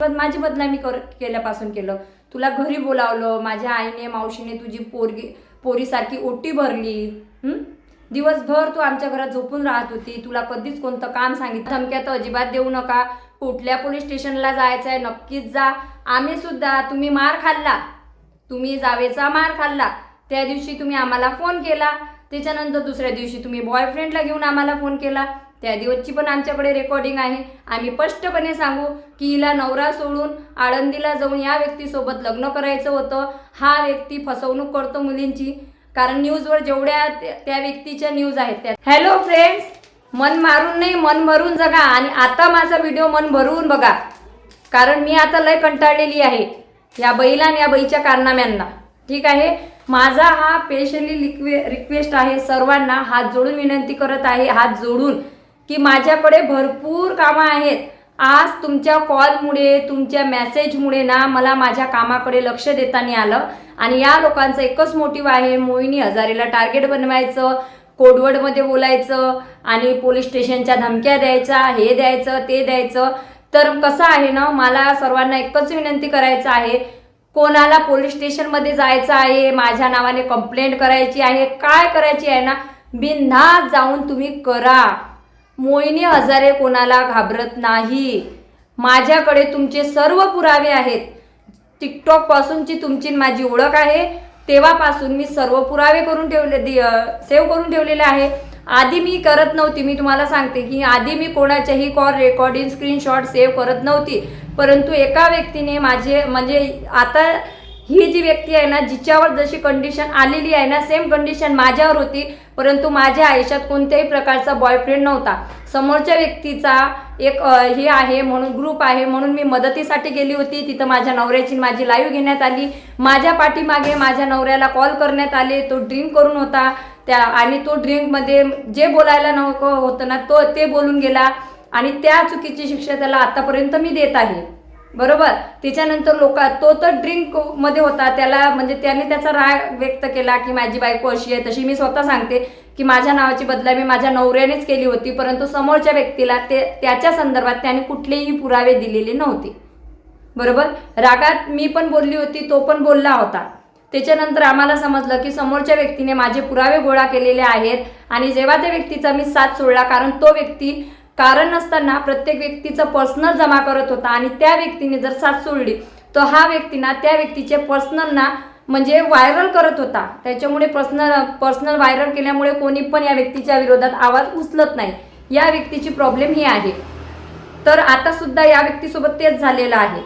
पण माझी बदनामी कर केल्यापासून केलं. तुला घरी बोलावलं माझ्या आईने मावशीने तुझी पोरगी पोरीसारखी ओटी भरली. दिवसभर तू आमच्या घरात झोपून राहत होती. तुला कधीच कोणतं काम सांगितलं धमक्या तर अजिबात देऊ नका. कुठल्या पोलीस स्टेशनला जायचं आहे नक्कीच जा. आम्ही सुद्धा तुम्ही मार खाल्ला. तुम्ही जावेचा मार खाल्ला. त्या दिवशी तुम्ही आम्हाला फोन केला. त्याच्यानंतर दुसऱ्या दिवशी तुम्ही बॉयफ्रेंडला घेऊन आम्हाला फोन केला. त्या दिवसची पण आमच्याकडे रेकॉर्डिंग आहे. आम्ही स्पष्टपणे सांगू की हिला नवरा सोडून आळंदीला जाऊन या व्यक्तीसोबत लग्न करायचं होतं. हा व्यक्ती फसवणूक करतो मुलींची. कारण न्यूजवर जेवढ्या त्या- व्यक्तीच्या न्यूज आहेत त्या हॅलो फ्रेंड्स मन मारून नाही मन भरून जगा. आणि आता माझा व्हिडिओ मन भरून बघा. कारण मी आता लय कंटाळलेली आहे. या बैला आणि या बैच्या कारनाम्यांना. ठीक आहे? माझा हा स्पेशली रिक्वे रिक्वेस्ट आहे. सर्वांना हात जोडून विनंती करत आहे. हात जोडून. की माझ्याकडे भरपूर कामं आहेत. आज तुमच्या कॉलमुळे तुमच्या मेसेजमुळे ना मला माझ्या कामाकडे लक्ष देताना आलं. आणि या लोकांचं एकच मोटिव्ह आहे मोहिनी हजारेला टार्गेट बनवायचं कोडवडमध्ये बोलायचं आणि पोलीस स्टेशनच्या धमक्या द्यायच्या हे द्यायचं ते द्यायचं. तर कसं आहे ना मला सर्वांना एकच विनंती करायचं आहे कोणाला पोलीस स्टेशनमध्ये जायचं आहे माझ्या नावाने कंप्लेंट करायची आहे काय करायची आहे ना बिनधास्त जाऊन तुम्ही करा. मोहिनी हजारे कोणाला घाबरत नाही. माझ्याकडे तुमचे सर्व पुरावे आहेत. टिकटॉकपासूनची तुमची माझी ओळख आहे. तेव्हापासून मी सर्व पुरावे करून ठेवले सेव्ह करून ठेवलेले आहे. आधी मी करत नव्हती. मी तुम्हाला सांगते की आधी मी कोणाच्याही कॉल रेकॉर्डिंग स्क्रीनशॉट सेव्ह करत नव्हती. परंतु एका व्यक्तीने माझे म्हणजे आता ही जी व्यक्ती आहे ना जिच्यावर जशी कंडिशन आलेली आहे ना सेम कंडिशन माझ्यावर होती परंतु माझ्या आयुष्यात कोणत्याही प्रकारचा बॉयफ्रेंड नव्हता. समोरच्या व्यक्तीचा एक हे आहे म्हणून ग्रुप आहे म्हणून मी मदतीसाठी गेली होती. तिथं माझ्या नवऱ्याची माझी लाईव्ह घेण्यात आली. माझ्या पाठीमागे माझ्या नवऱ्याला कॉल करण्यात आले. तो ड्रिंक करून होता. त्या आणि तो ड्रिंकमध्ये जे बोलायला नको होतं ना तो ते बोलून गेला. आणि त्या चुकीची शिक्षा त्याला आतापर्यंत मी देत आहे. बरोबर? त्याच्यानंतर लोक तो तर ड्रिंकमध्ये होता. त्याला म्हणजे त्याने त्याचा राग व्यक्त केला की माझी बायको अशी आहे तशी मी स्वतः सांगते की माझ्या नावाची बदलामी माझ्या नवऱ्यानेच केली होती परंतु समोरच्या व्यक्तीला ते त्याच्या संदर्भात त्याने कुठलेही पुरावे दिलेले नव्हते. बरोबर? रागात मी पण बोलली होती तो पण बोलला होता. त्याच्यानंतर आम्हाला समजलं की समोरच्या व्यक्तीने माझे पुरावे गोळा केलेले आहेत आणि जेव्हा त्या व्यक्तीचा मी साथ सोडला कारण तो व्यक्ती कारण नसताना प्रत्येक व्यक्तीचं पर्सनल जमा करत होता आणि त्या व्यक्तीने जर साथ सोडली तर हा व्यक्ती ना त्या व्यक्तीचे पर्सनल ना म्हणजे व्हायरल करत होता. त्याच्यामुळे पर्सनल पर्सनल व्हायरल केल्यामुळे कोणी पण या व्यक्तीच्या विरोधात आवाज उचलत नाही. या व्यक्तीची प्रॉब्लेम ही आहे. तर आता सुद्धा या व्यक्तीसोबत तेच झालेलं आहे.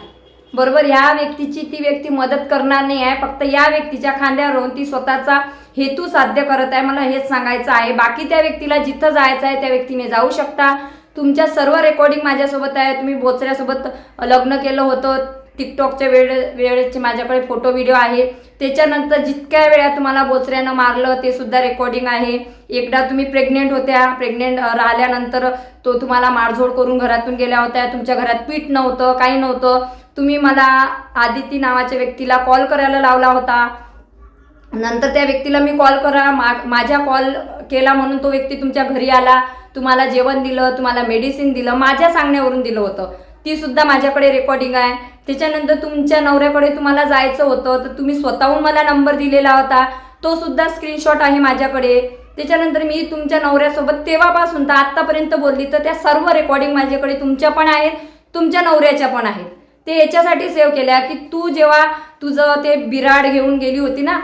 बरोबर या व्यक्तीची ती व्यक्ती मदत करणार नाही आहे. फक्त या व्यक्तीच्या खांद्यावर ती स्वतःचा हेतू साध्य करत आहे. मला हेच सांगायचं आहे. बाकी त्या व्यक्तीला जिथं जायचं आहे त्या व्यक्तीने जाऊ शकता. तुमच्या सर्व रेकॉर्डिंग माझ्यासोबत आहे. तुम्ही बोचऱ्यासोबत लग्न केलं होतं. टिकटॉकच्या वेळ वेळेचे माझ्याकडे फोटो व्हिडिओ आहे. त्याच्यानंतर जितक्या वेळा तुम्हाला बोचऱ्यानं मारलं ते सुद्धा रेकॉर्डिंग आहे. एकदा तुम्ही प्रेग्नेंट होत्या. प्रेग्नेंट राहिल्यानंतर तो तुम्हाला मारझोड करून घरातून गेल्या होत्या. तुमच्या घरात पीठ नव्हतं काही नव्हतं. तुम्ही मला आदिती नावाच्या व्यक्तीला कॉल करायला लावला होता. नंतर त्या व्यक्तीला मी कॉल करा मा माझ्या कॉल केला म्हणून तो व्यक्ती तुमच्या घरी आला. तुम्हाला जेवण दिलं तुम्हाला मेडिसिन दिलं माझ्या सांगण्यावरून दिलं होतं. ती सुद्धा माझ्याकडे रेकॉर्डिंग आहे. त्याच्यानंतर तुमच्या नवऱ्याकडे तुम्हाला जायचं होतं तर तुम्ही स्वतःहून मला नंबर दिलेला होता. तो सुद्धा स्क्रीनशॉट आहे माझ्याकडे. त्याच्यानंतर मी तुमच्या नवऱ्यासोबत तेव्हापासून तर आत्तापर्यंत बोलली तर त्या सर्व रेकॉर्डिंग माझ्याकडे तुमच्या पण आहेत तुमच्या नवऱ्याच्या पण आहेत. ते याच्यासाठी सेव्ह केल्या की तू जेव्हा तुझं ते बिराड घेऊन गेली होती ना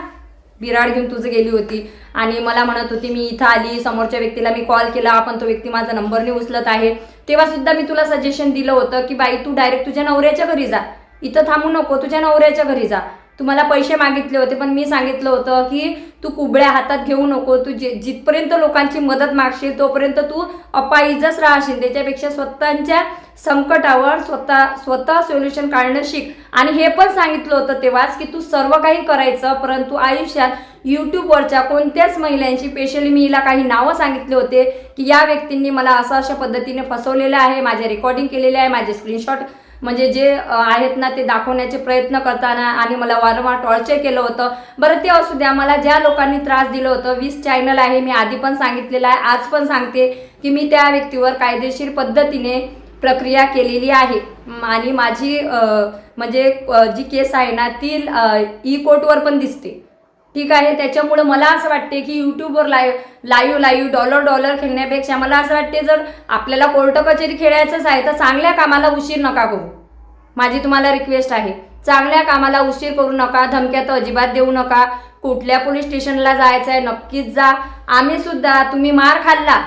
बिराड घेऊन तुझं गेली होती आणि मला म्हणत होती मी इथं आली समोरच्या व्यक्तीला मी कॉल केला पण तो व्यक्ती माझा नंबर नाही उचलत आहे. तेव्हा सुद्धा मी तुला सजेशन दिलं होतं की बाई तू डायरेक्ट तुझ्या नवऱ्याच्या घरी जा. इथं थांबू नको तुझ्या नवऱ्याच्या घरी जा. तुम्हाला पैसे मागितले होते पण मी सांगितलं होतं की तू कुबड्या हातात घेऊ नको. तू जे जिथपर्यंत लोकांची मदत मागशील तोपर्यंत तू अपाईजच राहशील. त्याच्यापेक्षा स्वतःच्या संकटावर स्वतः स्वतः सोल्युशन काढणं शिक. आणि हे पण सांगितलं होतं तेव्हाच की तू सर्व काही करायचं परंतु आयुष्यात यूट्यूबवरच्या कोणत्याच महिलांची स्पेशली मी हिला काही नावं सांगितले होते की या व्यक्तींनी मला असं अशा पद्धतीने फसवलेलं आहे माझे रेकॉर्डिंग केलेले आहे माझे स्क्रीनशॉट म्हणजे जे आहेत ना ते दाखवण्याचे प्रयत्न करताना आणि मला वारंवार टॉर्चर केलं होतं. बरं ते असू द्या मला ज्या लोकांनी त्रास दिलं होतं वीस चॅनल आहे मी आधी पण सांगितलेलं आहे आज पण सांगते की मी त्या व्यक्तीवर कायदेशीर पद्धतीने प्रक्रिया केलेली आहे. आणि माझी म्हणजे जी केस आहे ना ती ई कोर्टवर पण दिसते. ठीक आहे? त्याच्यामुळे मला असं वाटते की यूट्यूबवर live live live dollar dollar खेळण्यापेक्षा मला असं वाटते जर आपल्याला कोर्ट कचेरी खेळायचंच आहे तर चांगल्या कामाला उशीर नका करू. माझी तुम्हाला रिक्वेस्ट आहे. चांगल्या कामाला उशीर करू नका धमक्यात अजिबात देऊ नका. कुठल्या पोलीस स्टेशनला जायचं आहे नक्कीच जा. आम्ही सुद्धा तुम्ही मार खाल्ला.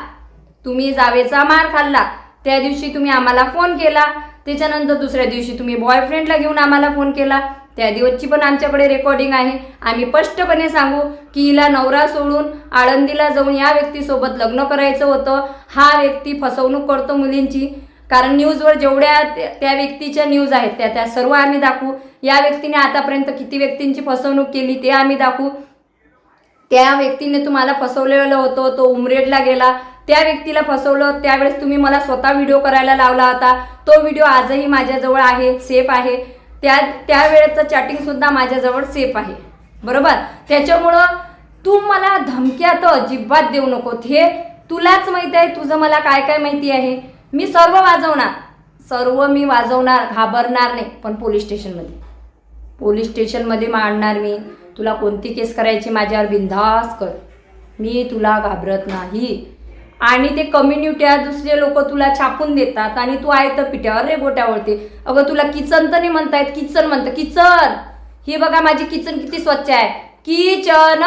तुम्ही जावेचा मार खाल्ला. त्या दिवशी तुम्ही आम्हाला फोन केला. त्याच्यानंतर दुसऱ्या दिवशी तुम्ही बॉयफ्रेंडला घेऊन आम्हाला फोन केला. त्या दिवसची पण आमच्याकडे रेकॉर्डिंग आहे. आम्ही स्पष्टपणे सांगू की हिला नवरा सोडून आळंदीला जाऊन या व्यक्तीसोबत लग्न करायचं होतं. हा व्यक्ती फसवणूक करतो मुलींची. कारण न्यूजवर जेवढ्या त्या- व्यक्तीच्या न्यूज आहेत त्या त्या सर्व आम्ही दाखवू. या व्यक्तीने आतापर्यंत किती व्यक्तींची फसवणूक केली ते आम्ही दाखवू. त्या व्यक्तीने तुम्हाला फसवलेलं होतं तो उमरेडला गेला. त्या व्यक्तीला फसवलं त्यावेळेस तुम्ही मला स्वतः व्हिडिओ करायला लावला होता. तो व्हिडिओ आजही माझ्याजवळ आहे सेफ आहे. त्या त्यावेळेचं चॅटिंग सुद्धा माझ्याजवळ सेफ आहे. बरोबर? त्याच्यामुळं तू मला धमक्यात अजिबात देऊ नको हे तुलाच माहिती आहे तुझं मला काय काय माहिती आहे? मी सर्व वाजवणार. सर्व मी वाजवणार घाबरणार नाही पण पोलीस स्टेशनमध्ये पोलीस स्टेशनमध्ये मांडणार मी. तुला कोणती केस करायची माझ्यावर बिंधास कर. मी तुला घाबरत नाही. आणि ते कम्युनिट्या दुसरे लोक तुला छापून देतात आणि तू आहे तर पिठ्यावर रे गोट्यावरती अगं तुला किचन तर नाही म्हणतायत किचन म्हणतं किचन! ही बघा माझी किचन किती स्वच्छ आहे. किचन!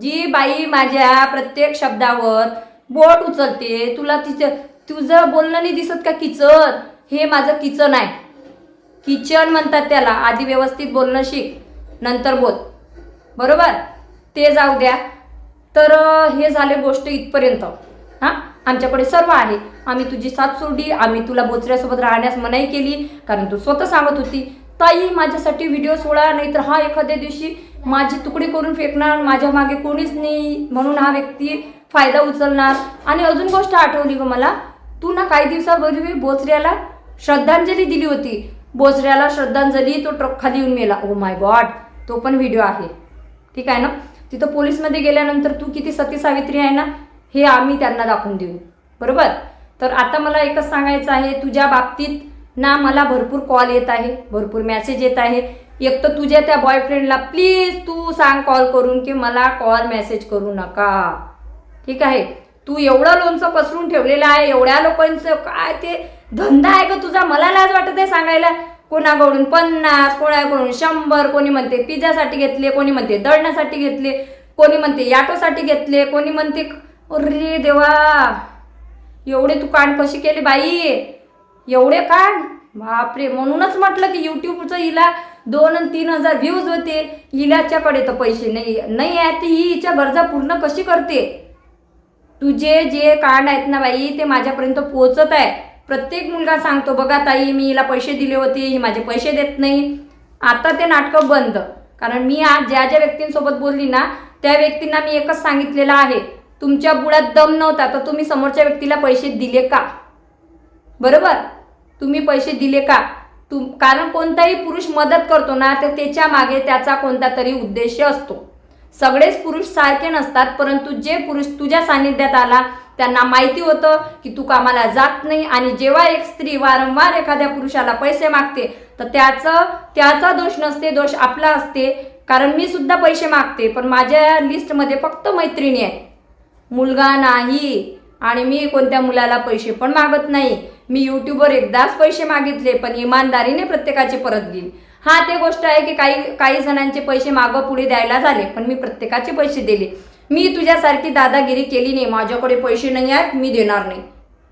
जी बाई माझ्या प्रत्येक शब्दावर बोट उचलते तुला तिचं तुझं बोलणं नाही दिसत का किचन? हे माझं किचन आहे. किचन म्हणतात त्याला आधी व्यवस्थित बोलणं शिक नंतर बोल. बरोबर? ते जाऊ द्या. तर हे झाले गोष्ट इथपर्यंत. हां? आमच्याकडे सर्व आहे. आम्ही तुझी साथ सोडली आम्ही तुला बोचऱ्यासोबत राहण्यास मनाई केली कारण तू स्वतः सांगत होती ताई माझ्यासाठी व्हिडिओ सोडा नाहीतर हा एखाद्या दिवशी माझी तुकडी करून फेकणार माझ्या मागे कोणीच नाही म्हणून हा व्यक्ती फायदा उचलणार. आणि अजून गोष्ट आठवली ग मला. तू ना काही दिवसापूर्वी बोचऱ्याला श्रद्धांजली दिली होती. बोचऱ्याला श्रद्धांजली तो ट्रक खाली येऊन मेला. ओ माय गॉड तो पण व्हिडिओ आहे. ठीक आहे ना? तिथं पोलीसमध्ये गेल्यानंतर तू किती सती सावित्री आहे ना? हे आम्ही त्यांना दाखवून देऊ. बरोबर? तर आता मला एकच सांगायचं आहे तुझ्या बाबतीत ना मला भरपूर कॉल येत आहे भरपूर मॅसेज येत आहे. एक तर तुझ्या त्या बॉयफ्रेंडला प्लीज तू सांग कॉल करून की मला कॉल मेसेज करू नका. ठीक आहे? तू एवढं लोणचं पसरून ठेवलेलं आहे एवढ्या लोकांचं काय ते धंदा आहे का तुझा? मला लाज वाटत आहे सांगायला. कोणाकडून? पन्नास कोणाकडून? शंभर कोणी म्हणते पिझ्झासाठी घेतले कोणी म्हणते दळण्यासाठी घेतले कोणी म्हणते याटोसाठी घेतले कोणी म्हणते अरे देवा. एवढे तू कान कशी केली बाई? एवढे कान बापरे म्हणूनच म्हटलं की युट्यूबचं हिला दोन आणि तीन हजार व्ह्यूज होते. हिलाच्याकडे तर पैसे नाही नाही आहेत ही हिच्या गरजा पूर्ण कशी करते? तुझे जे कान आहेत ना बाई ते माझ्यापर्यंत पोहोचत आहे. प्रत्येक मुलगा सांगतो बघा ताई मी हिला पैसे दिले होते ही माझे पैसे देत नाही. आता ते नाटकं बंद. कारण मी आज ज्या ज्या व्यक्तींसोबत बोलली ना त्या व्यक्तींना मी एकच सांगितलेलं आहे. तुमच्या बुडात दम नव्हता तर तुम्ही समोरच्या व्यक्तीला पैसे दिले का? बरोबर? तुम्ही पैसे दिले का? तुम कारण कोणताही पुरुष मदत करतो ना तर त्याच्यामागे त्याचा कोणता तरी उद्देश असतो. सगळेच पुरुष सारखे नसतात परंतु जे पुरुष तुझ्या सान्निध्यात आला त्यांना माहिती होतं की तू कामाला जात नाही आणि जेव्हा एक स्त्री वारंवार एखाद्या पुरुषाला पैसे मागते तर त्याचं त्याचा दोष नसते दोष आपला असते. कारण मी सुद्धा पैसे मागते पण माझ्या लिस्टमध्ये फक्त मैत्रिणी आहे मुलगा नाही आणि मी कोणत्या मुलाला पैसे पण मागत नाही. मी यूट्यूबवर एकदाच पैसे मागितले पण इमानदारीने प्रत्येकाचे परत घेईल हा ते गोष्ट आहे की काही काही जणांचे पैसे मागं पुढे द्यायला झाले पण मी प्रत्येकाचे पैसे दिले. मी तुझ्यासारखी दादागिरी केली नाही माझ्याकडे पैसे नाही आहेत मी देणार नाही.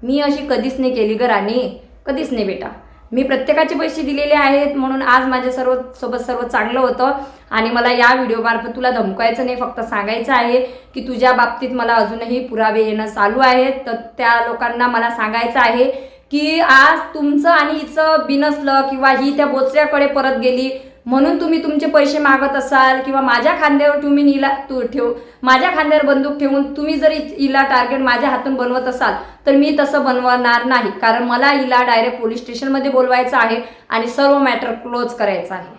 मी अशी कधीच नाही केली घराने कधीच नाही बेटा. मी प्रत्येकाचे पैसे दिलेले आहेत म्हणून आज माझ्या सर्व सोबत सर्व चांगलं होतं. आणि मला या व्हिडिओमार्फत तुला धमकायचं नाही फक्त सांगायचं आहे की तुझ्या बाबतीत मला अजूनही पुरावे येणं चालू आहेत. तर त्या लोकांना मला सांगायचं आहे की आज तुमचं आणि हिचं बिनसलं किंवा ही त्या बोचऱ्याकडे परत गेली म्हणून तुम्ही तुमचे पैसे मागत असाल किंवा माझ्या खांद्यावर तुम्ही हिला तू ठेव माझ्या खांद्यावर बंदूक ठेवून तुम्ही जर इला हिला टार्गेट माझ्या हातून बनवत असाल तर मी तसं बनवणार नाही. कारण मला हिला डायरेक्ट पोलीस स्टेशनमध्ये बोलवायचं आहे आणि सर्व मॅटर क्लोज करायचं आहे.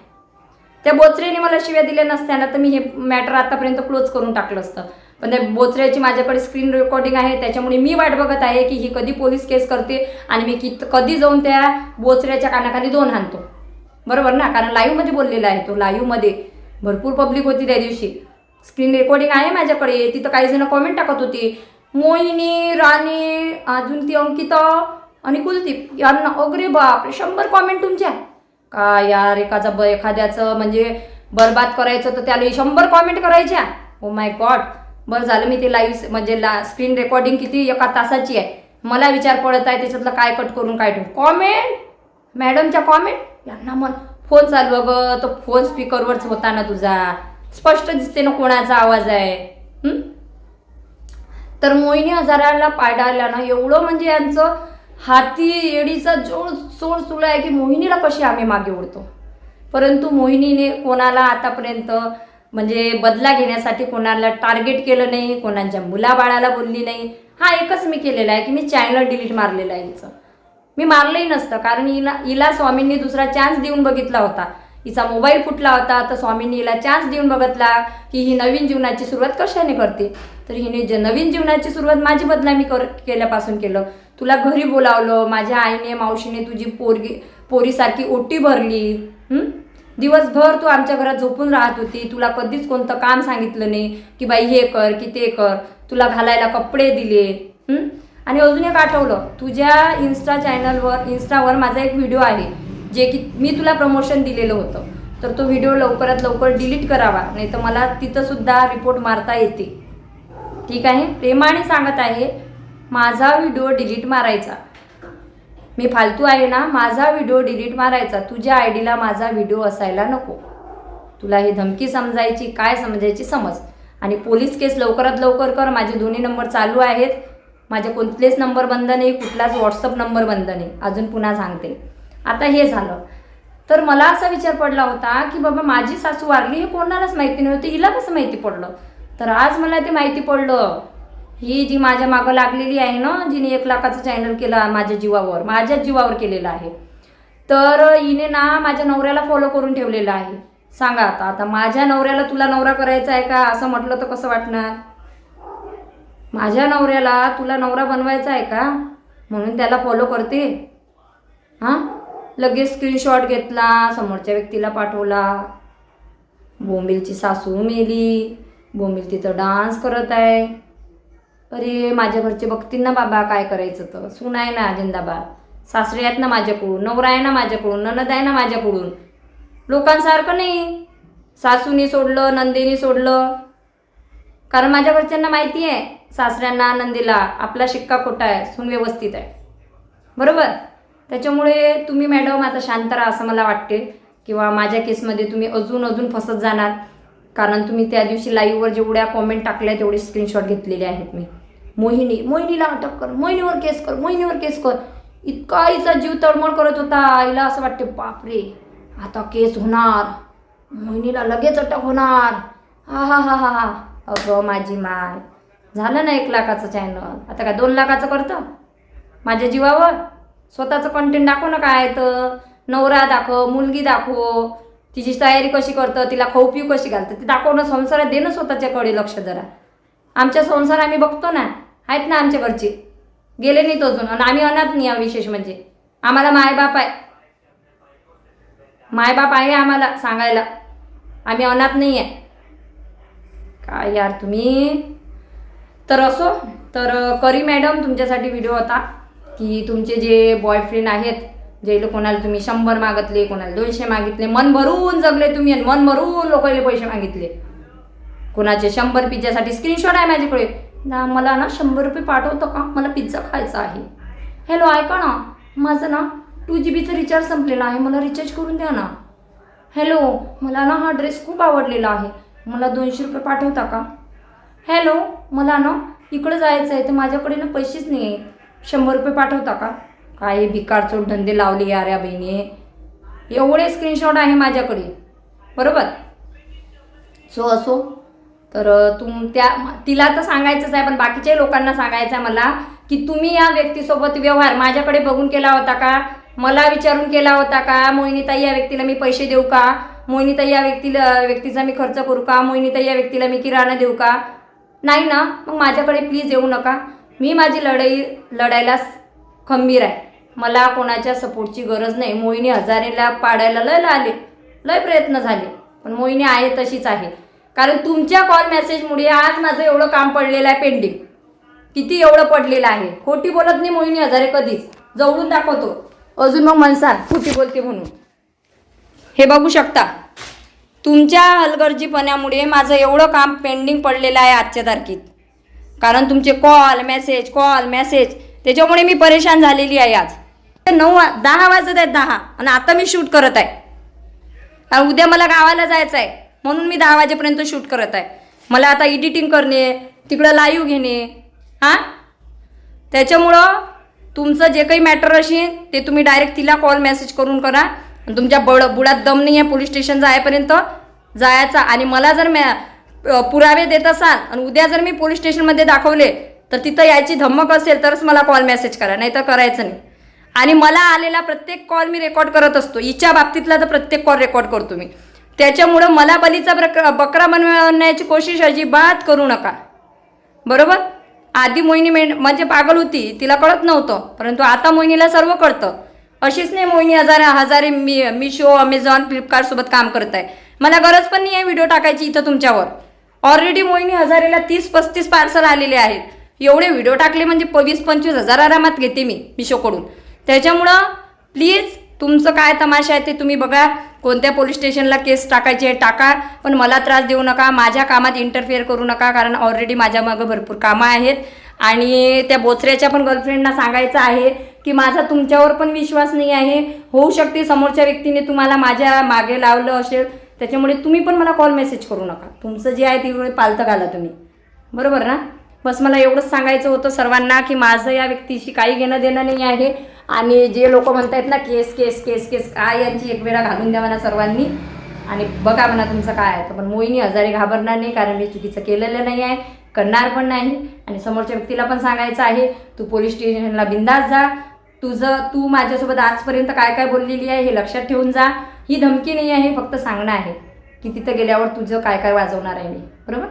त्या बोचरेने मला शिव्या दिल्या नसत्या ना तर मी हे मॅटर आतापर्यंत क्लोज करून टाकलं असतं. पण त्या बोचऱ्याची माझ्याकडे स्क्रीन रेकॉर्डिंग आहे त्याच्यामुळे मी वाट बघत आहे की ही कधी पोलीस केस करते आणि मी कित कधी जाऊन त्या बोचऱ्याच्या कानाखाली दोन हाणतो. बरोबर ना? कारण लाईव्हमध्ये बोललेला आहे तो. लाईव्हमध्ये भरपूर पब्लिक होती त्या दिवशी. स्क्रीन रेकॉर्डिंग आहे माझ्याकडे. तिथं काही जण कॉमेंट टाकत होती. मोहिनी राणी अजून ती अंकिता आणि कुलदीप यांना. अगरे बाप शंभर कॉमेंट तुमच्या. का यार एकाचा ब एखाद्याचं म्हणजे बरबाद करायचं तर त्याला शंभर कॉमेंट करायच्या. ओ माय गॉड बरं झालं मी ते लाईव्ह म्हणजे ला स्क्रीन रेकॉर्डिंग किती एका तासाची आहे. मला विचार पडत आहे त्याच्यातलं काय कट करून काय ठेवू? कॉमेंट मॅडमच्या कॉमेंट यांना मन फोन चालू अगं तो फोन स्पीकरवरच होता ना तुझा. स्पष्ट दिसते ना कोणाचा आवाज आहे. तर मोहिनी हजाराला पाडायला ना एवढं म्हणजे यांचं हाती येडीचा जोड सोड सुरू आहे की मोहिनीला कशी आम्ही मागे ओढतो परंतु मोहिनीने कोणाला आतापर्यंत म्हणजे बदला घेण्यासाठी कोणाला टार्गेट केलं नाही कोणाच्या मुलाबाळाला बोलली नाही. हा एकच मी केलेला आहे की मी चॅनल डिलीट मारलेलं आहे हिचं मी मारलंही नसतं कारण हिला हिला स्वामींनी दुसरा चान्स देऊन बघितला होता. हिचा मोबाईल फुटला होता तर स्वामींनी हिला चान्स देऊन बघितला की ही नवीन जीवनाची सुरुवात कशाने करते? तर हिने जे नवीन जीवनाची सुरुवात माझी बदनामी कर केल्यापासून केलं. तुला घरी बोलावलं माझ्या आईने मावशीने तुझी पोरगी पोरीसारखी ओटी भरली. दिवसभर तू आमच्या घरात झोपून राहत होती. तुला कधीच कोणतं काम सांगितलं नाही की बाई हे कर की ते कर. तुला घालायला कपडे दिले. आणि अजून एक आठवलं तुझ्या इन्स्टा चॅनलवर इन्स्टावर माझा एक व्हिडिओ आहे जे की मी तुला प्रमोशन दिलेलं होतं. तर तो व्हिडिओ लवकरात लवकर डिलीट करावा नाही तर मला तिथंसुद्धा रिपोर्ट मारता येते. ठीक आहे? प्रेमाने सांगत आहे माझा व्हिडिओ डिलीट मारायचा. मी फालतू आहे ना माझा व्हिडिओ डिलीट मारायचा. तुझ्या आय डीला माझा व्हिडिओ असायला नको. तुला ही धमकी समजायची काय समजायची समज. आणि पोलीस केस लवकरात लवकर कर माझे दोन्ही नंबर चालू आहेत. माझे कोणतेच नंबर बंद नाही कुठलाच व्हॉट्सअप नंबर बंद नाही. अजून पुन्हा सांगते. आता हे झालं. तर मला असा विचार पडला होता की बाबा माझी सासू वारली हे कोणालाच माहिती नव्हती हिला कसं माहिती पडलं? तर आज मला ते माहिती पडलं. ही जी माझ्या मागं लागलेली आहे ना जिने एक लाखाचं चॅनल केलं माझ्या जीवावर माझ्याच जीवावर केलेलं आहे. तर हिने ना माझ्या नवऱ्याला फॉलो करून ठेवलेलं आहे. सांगा आता आता माझ्या नवऱ्याला तुला नवरा करायचा आहे का? असं म्हटलं तर कसं वाटणार? माझ्या नवऱ्याला तुला नवरा बनवायचा आहे का? म्हणून त्याला फॉलो करते. हां? लगेच स्क्रीनशॉट घेतला समोरच्या व्यक्तीला पाठवला. बोंबिलची सासू मेली. बोंबिल तिथं डान्स करत आहे. अरे माझ्या घरचे बघतील ना बाबा काय करायचं तर. सून आहे ना जिंदाबाद सासरे आहेत ना माझ्याकडून. नवरा आहे ना माझ्याकडून. ननद आहे ना माझ्याकडून. लोकांसारखं नाही. सासूनी सोडलं नंदेनी सोडलं. कारण माझ्या घरच्यांना माहिती आहे सासऱ्यांना नंदीला आपला शिक्का खोटा आहे सून व्यवस्थित आहे. बरोबर? त्याच्यामुळे तुम्ही मॅडम आता शांत राहा असं मला वाटते. किंवा माझ्या केसमध्ये तुम्ही अजून अजून फसत जाणार. कारण तुम्ही त्या दिवशी लाईव्हवर जेवढ्या कॉमेंट टाकल्या तेवढे स्क्रीनशॉट घेतलेले आहेत मी. मोहिनी मोहिनीला अटक कर मोहिनीवर केस कर मोहिनीवर केस कर. इतका आईचा जीव तळमळ करत होता. आईला असं वाटते बापरे आता केस होणार. मोहिनीला लगेच अटक होणार. हा हा हा हा हा. अगं माझी माय. झालं ना एक लाखाचं चॅनल आता काय दोन लाखाचं करतं? माझ्या जीवावर? स्वतःचं कंटेंट दाखव ना काय तर. नवरा दाखव मुलगी दाखव. तिची तयारी कशी करतं तिला खाऊ पिऊ कशी घालतं ते दाखवणं संसारात दे ना स्वतःच्याकडे लक्ष जरा. आमच्या संसार आम्ही बघतो ना आहेत ना आमच्या घरचे. गेले नाहीत अजून आणि आम्ही अनाथ नाही आहे विशेष म्हणजे. आम्हाला मायबाप आहे. मायबाप आहे आम्हाला सांगायला. आम्ही अनाथ नाही आहे काय यार तुम्ही? तर असो तर करी मॅडम तुमच्यासाठी व्हिडिओ होता की तुमचे जे बॉयफ्रेंड आहेत जे कोणाला तुम्ही शंभर मागितले कोणाला दोनशे मागितले मन भरून जगले तुम्ही आणि मन भरून लोकांना पैसे मागितले. कोणाचे शंभर पिझ्झासाठी स्क्रीनशॉट आहे माझ्याकडे. ना मला ना शंभर रुपये पाठवतं का? मला पिझ्झा खायचा आहे. हॅलो ऐका ना. माझं ना टू जी बीचं रिचार्ज संपलेलं आहे. मला रिचार्ज करून द्या ना. हॅलो मला ना हा ड्रेस खूप आवडलेला आहे. मला दोनशे रुपये पाठवता का? हॅलो मला ना इकडं जायचं आहे तर माझ्याकडे ना पैसेच नाही आहे शंभर रुपये पाठवता का? काय भिकारचोट धंदे लावले यार या बहिणी. एवढे स्क्रीनशॉट आहे माझ्याकडे. बरोबर? सो असो. तर तुम त्या तिला तर सांगायचंच आहे पण बाकीच्या लोकांना सांगायचं आहे मला की तुम्ही या व्यक्तीसोबत व्यवहार माझ्याकडे बघून केला होता का? मला विचारून केला होता का? मोहिनीताई या व्यक्तीला मी पैसे देऊ का? मोहिनीताई या व्यक्तीला व्यक्तीचा मी खर्च करू का? मोहिनीताई या व्यक्तीला मी किराणा देऊ का? नाही ना मग माझ्याकडे प्लीज येऊ नका. मी माझी लढाई लढायला खंबीर आहे. मला कोणाच्या सपोर्टची गरज नाही. मोहिनी हजारेला पाडायला लय आले लय प्रयत्न झाले. पण मोहिनी आहे तशीच आहे. कारण तुमच्या कॉल मेसेजमुळे आज माझं एवढं काम पडलेलं आहे पेंडिंग किती एवढं पडलेलं आहे. खोटी बोलत नाही मोहिनी हजारे कधीच. जवळून दाखवतो. अजून मग मनसाल खोटी बोलते म्हणून. हे बघू शकता. तुमच्या हलगर्जीपणामुळे माझं एवढं काम पेंडिंग पडलेलं आहे आजच्या तारखेत. कारण तुमचे कॉल मेसेज कॉल मेसेज त्याच्यामुळे मी परेशान झालेली आहे आज. नऊ वा- दहा वाजत आहेत दहा आणि आता मी शूट करत आहे. आणि उद्या मला गावाला जायचं आहे म्हणून मी दहा वाजेपर्यंत शूट करत आहे. मला आता एडिटिंग करणे तिकडं लाईव्ह घेणे हां? त्याच्यामुळं तुमचं जे काही मॅटर असेल ते तुम्ही डायरेक्ट तिला कॉल मेसेज करून करा. आणि तुमच्या बड बुडात दम नाही आहे पोलीस स्टेशन जायपर्यंत? जायचा. आणि मला जर मॅ पुरावे देत असाल आणि उद्या जर मी पोलीस स्टेशनमध्ये दाखवले तर तिथं यायची धमक असेल तरच मला कॉल मेसेज करा नाही तर करायचं नाही. आणि मला आलेला प्रत्येक कॉल मी रेकॉर्ड करत असतो. हिच्या बाबतीतला तर प्रत्येक कॉल रेकॉर्ड करतो मी. त्याच्यामुळं मला बलीचा प्रक बकरा बनवण्याची कोशिश अजिबात करू नका. बरोबर? आधी मोहिनी मेंढ म्हणजे पागल होती तिला कळत नव्हतं परंतु आता मोहिनीला सर्व कळतं. अशीच नाही मोहिनी हजार हजारे मी मिशो अमेझॉन फ्लिपकार्टसोबत काम करत आहे मला गरज पण नाही आहे व्हिडिओ टाकायची इथं तुमच्यावर. ऑलरेडी मोहिनी हजारेला तीस पस्तीस पार्सल आलेले आहेत. एवढे व्हिडिओ टाकले म्हणजे प- वीस पंचवीस हजार आरामात घेते मी मिशोकडून. त्याच्यामुळं प्लीज तुमचं काय तमाशा आहे ते तुम्ही बघा. कोणत्या पोलीस स्टेशनला केस टाकायची आहे टाका. पण मला त्रास देऊ नका माझ्या कामात इंटरफेअर करू नका कारण ऑलरेडी माझ्या मागं भरपूर कामं आहेत. आणि त्या बोचऱ्याच्या पण गर्लफ्रेंडना सांगायचं आहे की माझा तुमच्यावर पण विश्वास नाही आहे. होऊ शकते समोरच्या व्यक्तीने तुम्हाला माझ्या मागे लावलं असेल. त्याच्यामुळे तुम्ही पण मला कॉल मेसेज करू नका. तुमचं जे आहे ते पालतं घाला तुम्ही. बरोबर ना? बस मला एवढंच सांगायचं होतं सर्वांना की माझं या व्यक्तीशी काही घेणं देणं नाही आहे. आणि जे लोक म्हणतायत ना केस केस केस केस काय यांची एक वेळा घालून द्या म्हणा सर्वांनी. आणि बघा म्हणा तुमचं काय आहे. तर पण मोहिनी हजारे घाबरणार नाही कारण मी चुकीचं केलेलं नाही आहे. करणार पण नाही. आणि समोरच्या व्यक्तीला पण सांगायचं आहे तू पोलीस स्टेशनला बिंदास जा. तुझं तू माझ्यासोबत आजपर्यंत काय काय बोललेली आहे हे लक्षात ठेवून जा. ही धमकी नाही आहे फक्त सांगणं आहे की तिथं गेल्यावर तुझं काय काय वाजवणार आहे मी. बरोबर?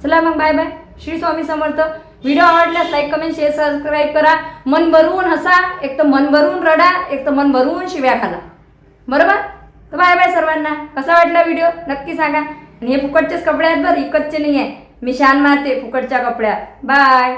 चला मग bye bye Shri Swami Samarth. Video आवडल्यास लाईक कमेंट शेअर सबस्क्राईब करा. मन भरून हसा एक तर मन भरून रडा एक तर मन भरून शिव्या खाला बरोबर? तर बाय बाय सर्वांना. कसा वाटला व्हिडिओ? नक्की सांगा. आणि हे फुकटचेच कपडे आहेत बरं इकतचे नाही आहे. मी शान मारते फुकटच्या कपड्यात. बाय